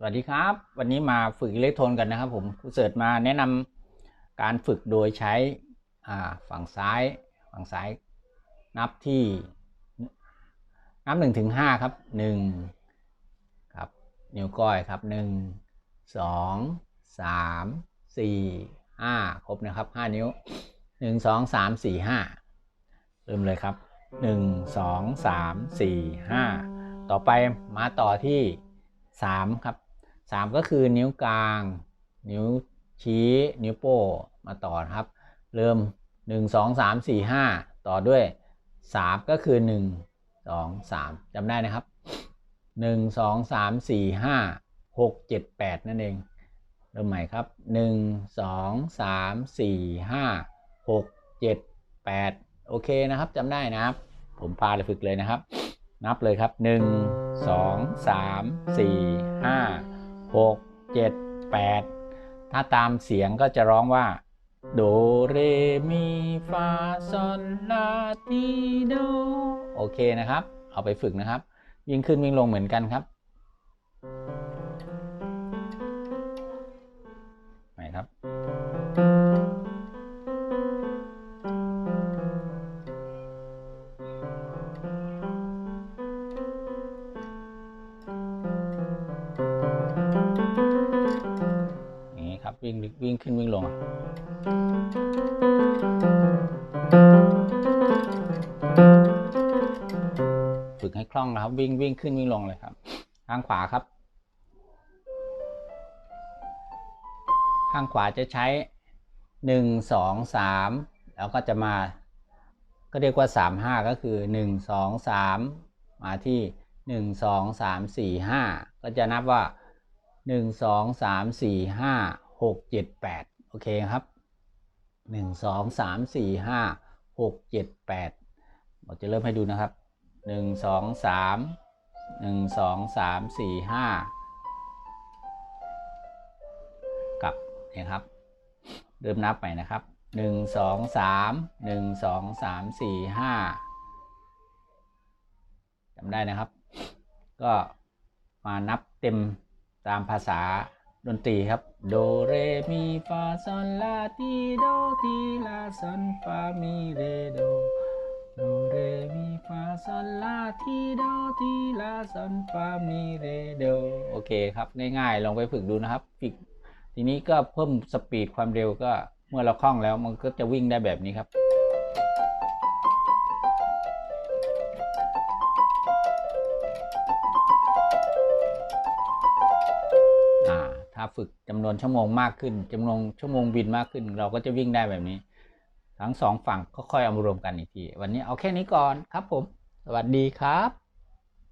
สวัสดีครับ วันนี้มาฝึกอิเล็กโทรนกันนะครับผมครูเสิร์ชมาแนะนำการฝึกโดยใช้ฝั่งซ้าย ฝั่งซ้ายนับที่นับหนึ่งถึงห้าครับหนึ่งครับนิ้วก้อยครับหนึ่งสองสามสี่ห้าครบนะครับห้านิ้วหนึ่งสองสามสี่ห้าเริ่มเลยครับหนึ่งสองสามสี่ห้าต่อไปมาต่อที่สามครับ สามก็คือนิ้วกลาง นิ้วชี้ นิ้วโป้มาต่อครับ เริ่มหนึ่งสองสามสี่ห้าต่อด้วยสามก็คือหนึ่งสองสามจำได้นะครับหนึ่งสองสามสี่ห้าหกเจ็ดแปดนั่นเอง เริ่มใหม่ครับหนึ่งสองสามสี่ห้าหกเจ็ดแปดโอเคนะครับจำได้นะครับ ผมพาไปฝึกเลยนะครับ นับเลยครับหนึ่งสอ งสามสี่ห้าหกเจ็ดแปดถ้าตามเสียงก็จะร้องว่า โดเรมีฟาซอนลาตีโดโอเคนะครับ เอาไปฝึกนะครับ วิ่งขึ้นวิ่งลงเหมือนกันครับไหนครับ วิ่งวิ่งขึ้นวิ่งลงฝึกให้คล่องนะครับ วิ่งวิ่งขึ้นวิ่งลงเลยครับข้างขวาครับ ข้างขวาจะใช้หนึ่งสองสามแล้วก็จะมา ก็เรียกว่าสามห้าก็คือหนึ่งสองสามมาที่หนึ่งสองสามสี่ห้าก็จะนับว่าหนึ่งสองสามสี่ห้า หกเจ็ดแปดโอเคครับหนึ่งสองสามสี่ห้าหกเจ็ดแปดเราจะเริ่มให้ดูนะครับหนึ่งสองสามหนึ่งสองสามสี่ห้ากับเนี่ยครับ เริ่มนับใหม่นะครับหนึ่งสองสามหนึ่งสองสามสี่ห้าจำได้นะครับ ก็มานับเต็มตามภาษา ดนตรีครับ โดเรมีฟาซอนลาทีโดทีลาซอนฟามีเรโดโดเรมีฟาซอนลาทีโดทีลาซอนฟามีเรโดโอเคครับ ง่ายๆ ลองไปฝึกดูนะครับฝึกทีนี้ก็เพิ่มสปีดความเร็วก็เมื่อเราคล่องแล้วมันก็จะวิ่งได้แบบนี้ครับ ถ้าฝึกจำนวนชั่วโมงมากขึ้นจำนวนชั่วโมงบินมากขึ้น เราก็จะวิ่งได้แบบนี้ ทั้งสองฝั่งก็ค่อยเอามารวมกันอีกที วันนี้เอาแค่นี้ก่อนครับผม สวัสดีครับ